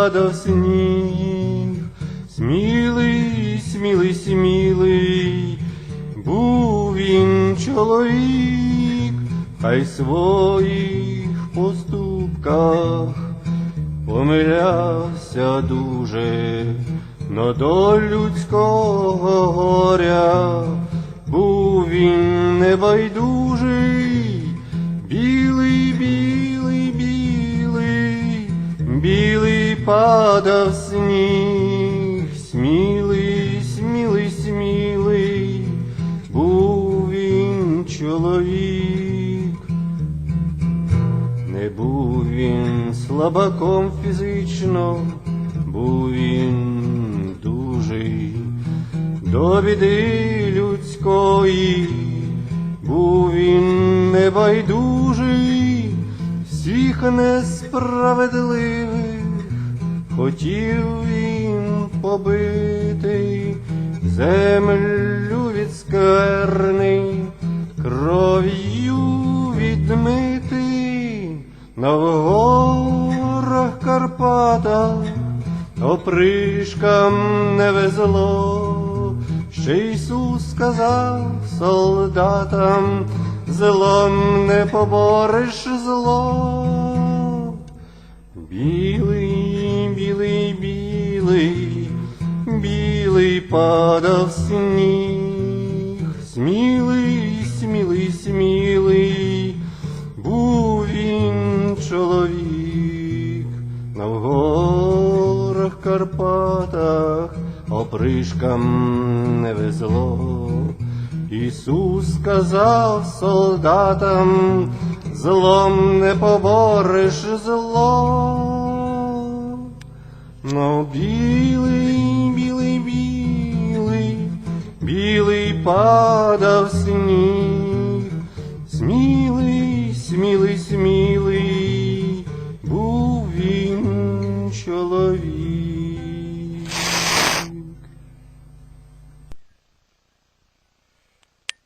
падав сніг, смілий, смілий, смілий, був він чоловік, хай своїх поступках помилявся дуже, но до людського горя був він небайдужий, падав сніг, смілий, смілий, смілий, був він чоловік. Не був він слабаком фізично, був він дужий, до біди людської, був він небайдужий, всіх несправедливих хотів він побити, землю від скверни, кров'ю відмити, на горах Карпатах опришкам не везло, ще Ісус сказав солдатам, злом не побореш зло. Білий, падав сніг, смілий, смілий, смілий, був він чоловік, на горах Карпатах опришкам не везло. Ісус сказав солдатам, злом не побореш зло. Но білий, білий, білий, білий падав